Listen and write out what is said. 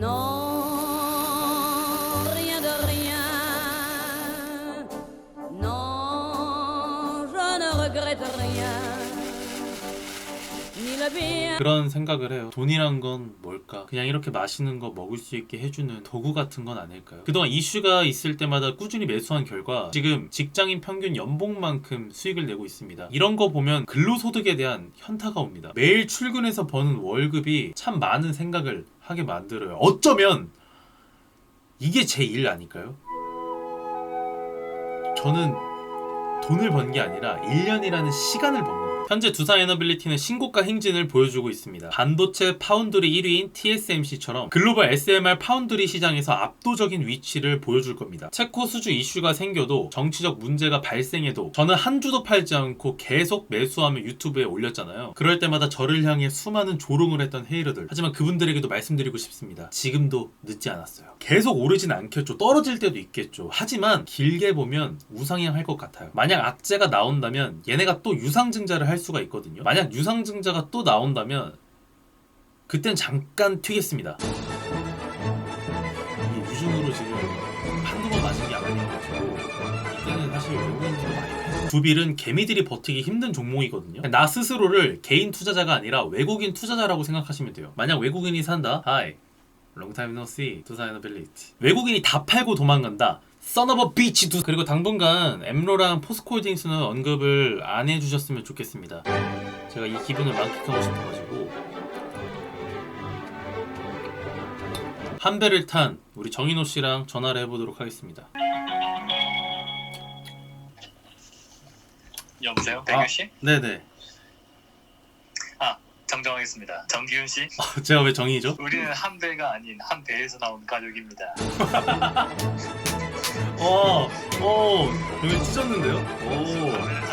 Non, rien de rien. Non, je ne regrette rien. 그런 생각을 해요. 돈이란 건 뭘까? 그냥 이렇게 맛있는 거 먹을 수 있게 해주는 도구 같은 건 아닐까요? 그동안 이슈가 있을 때마다 꾸준히 매수한 결과 지금 직장인 평균 연봉만큼 수익을 내고 있습니다. 이런 거 보면 근로소득에 대한 현타가 옵니다. 매일 출근해서 버는 월급이 참 많은 생각을 하게 만들어요. 어쩌면 이게 제 일 아닐까요? 저는 돈을 번 게 아니라 1년이라는 시간을 번 겁니다. 현재 두산 에너빌리티는 신고가 행진을 보여주고 있습니다. 반도체 파운드리 1위인 TSMC처럼 글로벌 SMR 파운드리 시장에서 압도적인 위치를 보여줄 겁니다. 체코 수주 이슈가 생겨도 정치적 문제가 발생해도 저는 한 주도 팔지 않고 계속 매수하며 유튜브에 올렸잖아요. 그럴 때마다 저를 향해 수많은 조롱을 했던 헤이러들. 하지만 그분들에게도 말씀드리고 싶습니다. 지금도 늦지 않았어요. 계속 오르진 않겠죠. 떨어질 때도 있겠죠. 하지만 길게 보면 우상향할 것 같아요. 만약 악재가 나온다면 얘네가 또 유상증자를 할 수가 있거든요. 만약 유상증자가 또 나온다면 그땐 잠깐 튀겠습니다. 유중으로 지금 한두 번 맞은 게 아니어가지고 이때는 사실 외국인들도 많이 패요. 두빌은 개미들이 버티기 힘든 종목이거든요. 나 스스로를 개인 투자자가 아니라 외국인 투자자라고 생각하시면 돼요. 만약 외국인이 산다, 하이, 롱타임 노시, 두사이너빌리티. 외국인이 다 팔고 도망간다. 써너버 비치 두 그리고 당분간 엠로랑 포스코홀딩스는 언급을 안 해주셨으면 좋겠습니다. 제가 이 기분을 만끽하고 싶어가지고 한 배를 탄 우리 정인호 씨랑 전화를 해보도록 하겠습니다. 여보세요, 아. 백유 씨? 네네. 정정하겠습니다. 정기훈 씨, 제가 왜 정이죠? 우리는 한 배가 아닌 한 배에서 나온 가족입니다. 어, 어, 여기 찢었는데요? 오.